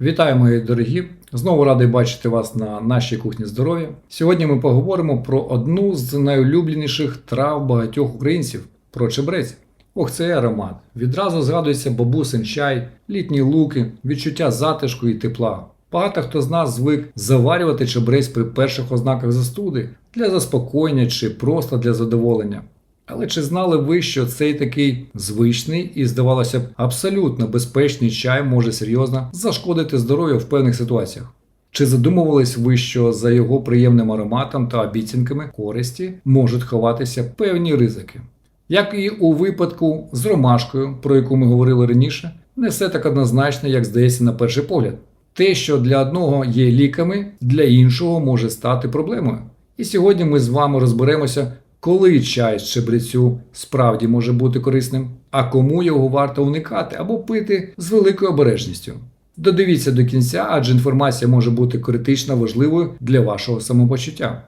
Вітаю, мої дорогі! Знову радий бачити вас на нашій кухні здоров'я. Сьогодні ми поговоримо про одну з найулюбленіших трав багатьох українців про чебрець. Ох, цей аромат. Відразу згадується бабусин чай, літні луки, відчуття затишку і тепла. Багато хто з нас звик заварювати чебрець при перших ознаках застуди для заспокоєння чи просто для задоволення. Але чи знали ви, що цей такий звичний і, здавалося б, абсолютно безпечний чай може серйозно зашкодити здоров'ю в певних ситуаціях? Чи задумувались ви, що за його приємним ароматом та обіцянками користі можуть ховатися певні ризики? Як і у випадку з ромашкою, про яку ми говорили раніше, не все так однозначно, як здається на перший погляд. Те, що для одного є ліками, для іншого може стати проблемою. І сьогодні ми з вами розберемося, коли чай з чебрецю справді може бути корисним, а кому його варто уникати або пити з великою обережністю. Додивіться до кінця, адже інформація може бути критично важливою для вашого самопочуття.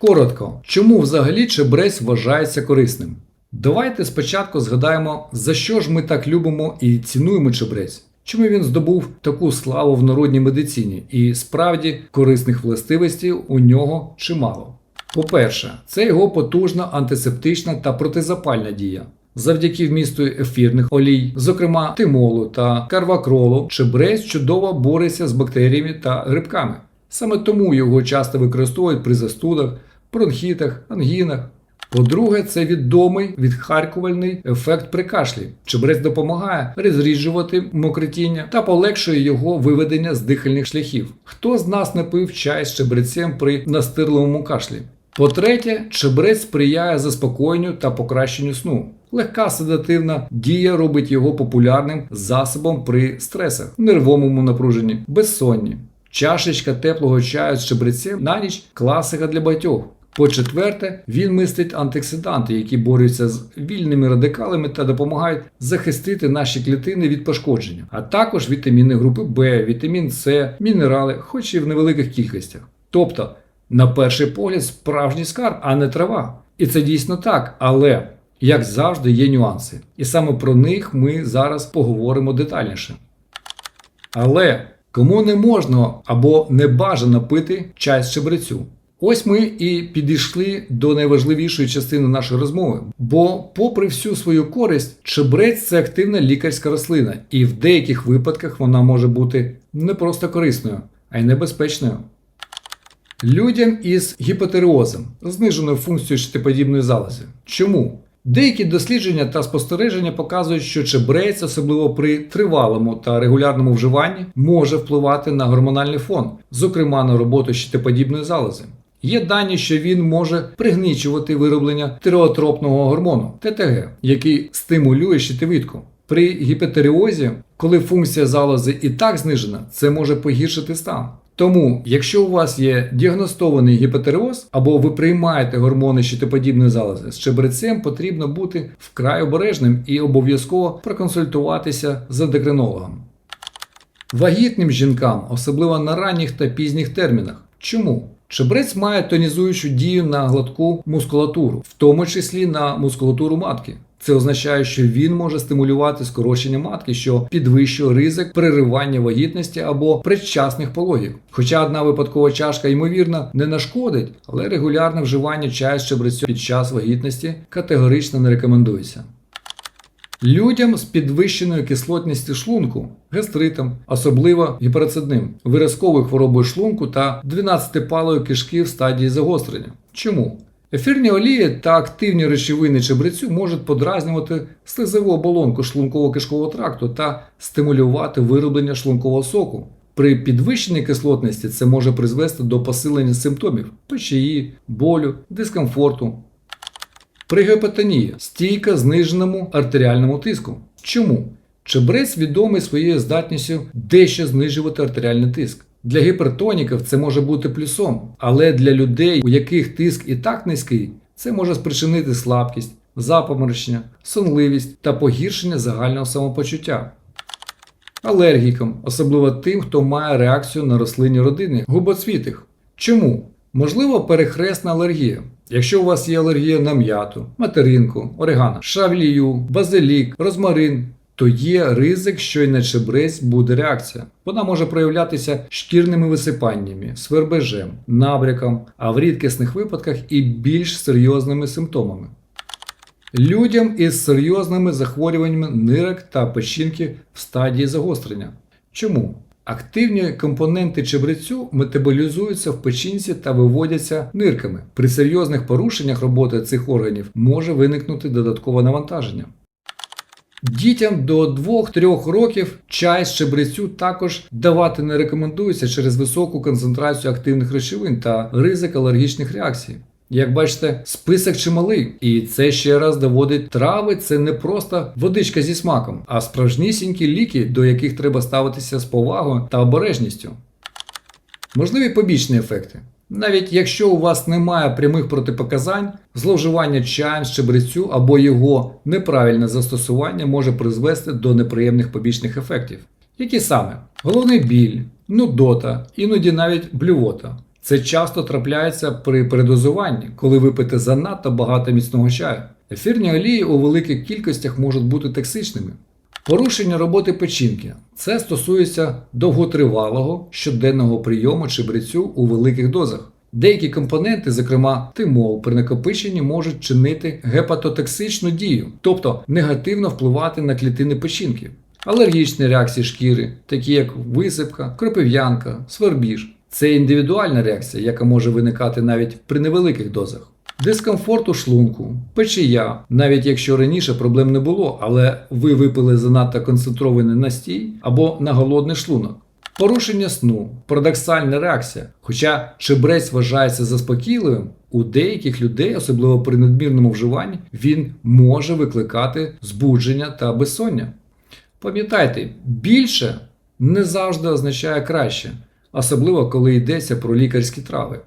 Коротко, чому взагалі чебрець вважається корисним? Давайте спочатку згадаємо, за що ж ми так любимо і цінуємо чебрець. Чому він здобув таку славу в народній медицині, і справді корисних властивостей у нього чимало. По-перше, це його потужна антисептична та протизапальна дія. Завдяки вмісту ефірних олій, зокрема тимолу та карвакролу, чебрець чудово бореться з бактеріями та грибками. Саме тому його часто використовують при застудах, бронхітах, ангінах. По-друге, це відомий відхаркувальний ефект при кашлі. Чебрець допомагає розріджувати мокротіння та полегшує його виведення з дихальних шляхів. Хто з нас не пив чай з чебрецем при настирливому кашлі? По-третє, чебрець сприяє заспокоєнню та покращенню сну. Легка седативна дія робить його популярним засобом при стресах, нервовому напруженні, безсонні. Чашечка теплого чаю з чебрецем на ніч класика для багатьох. По-четверте, він містить антиоксиданти, які борються з вільними радикалами та допомагають захистити наші клітини від пошкодження, а також вітаміни групи В, вітамін С, мінерали, хоч і в невеликих кількостях. Тобто, на перший погляд, справжній скарб, а не трава. І це дійсно так, але як завжди є нюанси. І саме про них ми зараз поговоримо детальніше. Але кому не можна або не бажано пити чай з чебрецю? Ось ми і підійшли до найважливішої частини нашої розмови. Бо, попри всю свою користь, чебрець це активна лікарська рослина, і в деяких випадках вона може бути не просто корисною, а й небезпечною. Людям із гіпотереозом, зниженою функцією щитоподібної залози. Чому? Деякі дослідження та спостереження показують, що чебрець, особливо при тривалому та регулярному вживанні, може впливати на гормональний фон, зокрема на роботу щитоподібної залози. Є дані, що він може пригнічувати вироблення тиреотропного гормону ТТГ, який стимулює щитовидку. При гіпотереозі, коли функція залози і так знижена, це може погіршити стан. Тому, якщо у вас є діагностований гіпотереоз або ви приймаєте гормони щитоподібної залози з чебрецем, потрібно бути вкрай обережним і обов'язково проконсультуватися з ендокринологом. Вагітним жінкам, особливо на ранніх та пізніх термінах. Чому? Чебрець має тонізуючу дію на гладку мускулатуру, в тому числі на мускулатуру матки. Це означає, що він може стимулювати скорочення матки, що підвищує ризик переривання вагітності або предчасних пологів. Хоча одна випадкова чашка, ймовірно, не нашкодить, але регулярне вживання чаю з чебрецю під час вагітності категорично не рекомендується. Людям з підвищеною кислотністю шлунку, гастритом, особливо гіперацидним, виразковою хворобою шлунку та 12-палою кишки в стадії загострення. Чому? Ефірні олії та активні речовини чебрецю можуть подразнювати слизову оболонку шлунково-кишкового тракту та стимулювати вироблення шлункового соку. При підвищеній кислотності це може призвести до посилення симптомів печії, болю, дискомфорту. При гепатонії стійка зниженому артеріальному тиску. Чому? Чебрець відомий своєю здатністю дещо знижувати артеріальний тиск. Для гіпертоніків це може бути плюсом, але для людей, у яких тиск і так низький, це може спричинити слабкість, запоморочення, сонливість та погіршення загального самопочуття. Алергікам, особливо тим, хто має реакцію на рослинні родини, губоцвітих. Чому? Можливо, перехресна алергія. Якщо у вас є алергія на м'яту, материнку, орегано, шавлію, базилік, розмарин, то є ризик, що й на чебрець буде реакція. Вона може проявлятися шкірними висипаннями, свербежем, набряком, а в рідкісних випадках і більш серйозними симптомами. Людям із серйозними захворюваннями нирок та печінки в стадії загострення. Чому? Активні компоненти чебрецю метаболізуються в печінці та виводяться нирками. При серйозних порушеннях роботи цих органів може виникнути додаткове навантаження. Дітям до 2-3 років чай з чебрецю також давати не рекомендується через високу концентрацію активних речовин та ризик алергічних реакцій. Як бачите, список чималий, і це ще раз доводить трави це не просто водичка зі смаком, а справжнісінькі ліки, до яких треба ставитися з повагою та обережністю. Можливі побічні ефекти. Навіть якщо у вас немає прямих протипоказань, зловживання чаєм з чебрецю або його неправильне застосування може призвести до неприємних побічних ефектів. Які саме? Головний біль, нудота, іноді навіть блювота. Це часто трапляється при передозуванні, коли ви пите занадто багато міцного чаю. Ефірні олії у великих кількостях можуть бути токсичними. Порушення роботи печінки. Це стосується довготривалого щоденного прийому чебрецю у великих дозах. Деякі компоненти, зокрема тимол, при накопиченні можуть чинити гепатотоксичну дію, тобто негативно впливати на клітини печінки. Алергічні реакції шкіри, такі як висипка, кропив'янка, свербіж. Це індивідуальна реакція, яка може виникати навіть при невеликих дозах. Дискомфорт у шлунку, печія, навіть якщо раніше проблем не було, але ви випили занадто концентрований настій або на голодний шлунок. Порушення сну, парадоксальна реакція. Хоча чебрець вважається заспокійливим, у деяких людей, особливо при надмірному вживанні, він може викликати збудження та безсоння. Пам'ятайте, більше не завжди означає краще, особливо коли йдеться про лікарські трави.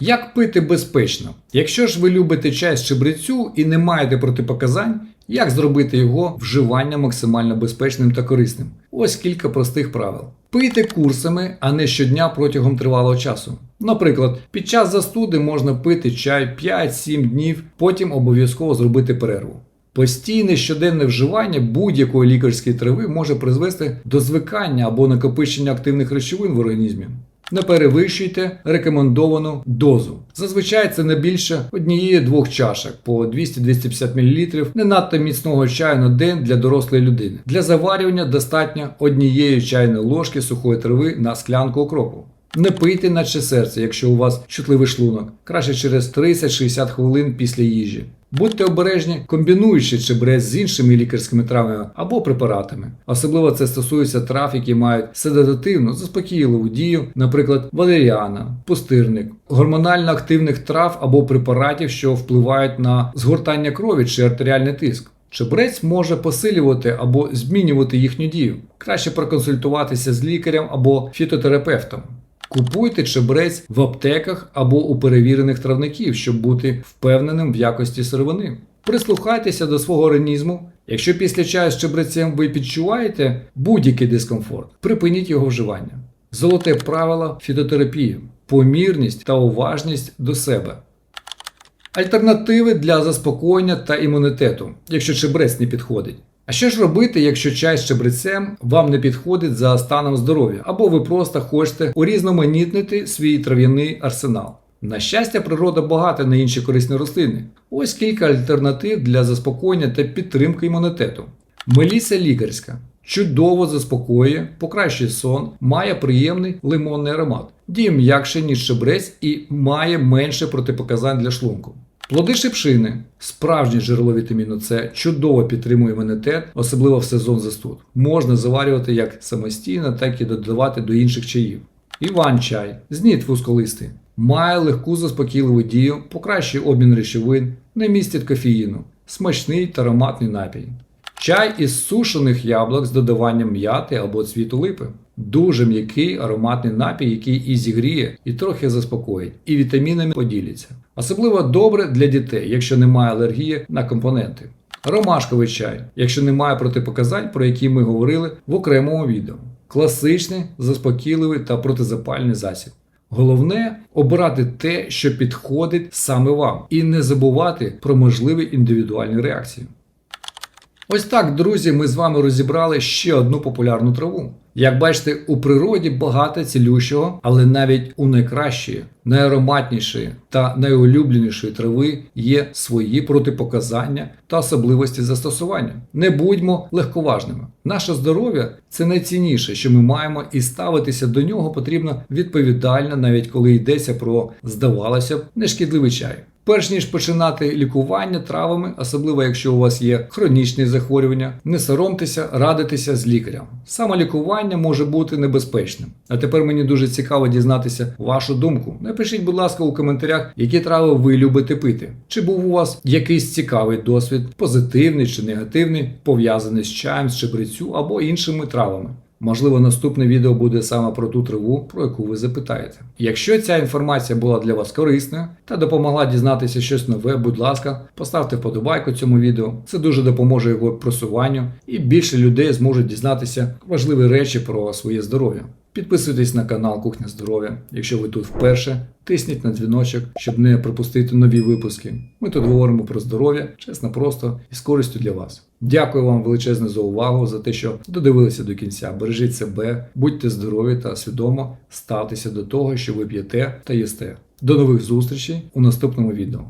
Як пити безпечно? Якщо ж ви любите чай з чебрецю і не маєте протипоказань, як зробити його вживання максимально безпечним та корисним? Ось кілька простих правил. Пийте курсами, а не щодня протягом тривалого часу. Наприклад, під час застуди можна пити чай 5-7 днів, потім обов'язково зробити перерву. Постійне щоденне вживання будь-якої лікарської трави може призвести до звикання або накопичення активних речовин в організмі. Не перевищуйте рекомендовану дозу. Зазвичай це не більше однієї-двох чашок по 200-250 мл не надто міцного чаю на день для дорослої людини. Для заварювання достатньо однієї чайної ложки сухої трави на склянку окропу. Не пийте наче серце, якщо у вас чутливий шлунок, краще через 30-60 хвилин після їжі. Будьте обережні, комбінуючи чебрець з іншими лікарськими травами або препаратами. Особливо це стосується трав, які мають седативну, заспокійливу дію, наприклад, валеріана, пустирник, гормонально активних трав або препаратів, що впливають на згортання крові чи артеріальний тиск. Чебрець може посилювати або змінювати їхню дію. Краще проконсультуватися з лікарем або фітотерапевтом. Купуйте чебрець в аптеках або у перевірених травників, щоб бути впевненим в якості сировини. Прислухайтеся до свого організму. Якщо після чаю з чебрецем ви відчуваєте будь-який дискомфорт, припиніть його вживання. Золоте правило фітотерапії, помірність та уважність до себе. Альтернативи для заспокоєння та імунітету, якщо чебрець не підходить. А що ж робити, якщо чай з чебрецем вам не підходить за станом здоров'я, або ви просто хочете урізноманітнити свій трав'яний арсенал? На щастя, природа багата на інші корисні рослини. Ось кілька альтернатив для заспокоєння та підтримки імунітету. Меліса лікарська. Чудово заспокоює, покращує сон, має приємний лимонний аромат, діє м'якше, ніж чебрець і має менше протипоказань для шлунку. Плоди шипшини, справжнє джерело вітаміну С, чудово підтримує імунітет, особливо в сезон застуд. Можна заварювати як самостійно, так і додавати до інших чаїв. Іван-чай, зніт вузколистий, має легку заспокійливу дію, покращує обмін речовин, не містить кофеїну, смачний та ароматний напій. Чай із сушених яблук з додаванням м'яти або цвіту липи. Дуже м'який ароматний напій, який і зігріє, і трохи заспокоїть, і вітамінами поділиться. Особливо добре для дітей, якщо немає алергії на компоненти. Ромашковий чай, якщо немає протипоказань, про які ми говорили в окремому відео. Класичний, заспокійливий та протизапальний засіб. Головне обирати те, що підходить саме вам, і не забувати про можливі індивідуальні реакції. Ось так, друзі, ми з вами розібрали ще одну популярну траву. Як бачите, у природі багато цілющого, але навіть у найкращої, найароматнішої та найулюбленішої трави є свої протипоказання та особливості застосування. Не будьмо легковажними. Наше здоров'я це найцінніше, що ми маємо, і ставитися до нього потрібно відповідально, навіть коли йдеться про, здавалося б, нешкідливий чай. Перш ніж починати лікування травами, особливо якщо у вас є хронічні захворювання, не соромтеся радитися з лікарем. Самолікування може бути небезпечним. А тепер мені дуже цікаво дізнатися вашу думку. Напишіть, будь ласка, у коментарях, які трави ви любите пити. Чи був у вас якийсь цікавий досвід, позитивний чи негативний, пов'язаний з чаєм, з чебрецю або іншими травами. Можливо, наступне відео буде саме про ту траву, про яку ви запитаєте. Якщо ця інформація була для вас корисною та допомогла дізнатися щось нове, будь ласка, поставте вподобайку цьому відео. Це дуже допоможе його просуванню, і більше людей зможуть дізнатися важливі речі про своє здоров'я. Підписуйтесь на канал Кухня Здоров'я, якщо ви тут вперше. Тисніть на дзвіночок, щоб не пропустити нові випуски. Ми тут говоримо про здоров'я, чесно, просто і з користю для вас. Дякую вам величезне за увагу, за те, що додивилися до кінця. Бережіть себе, будьте здорові та свідомо ставтеся до того, що ви п'єте та їсте. До нових зустрічей у наступному відео.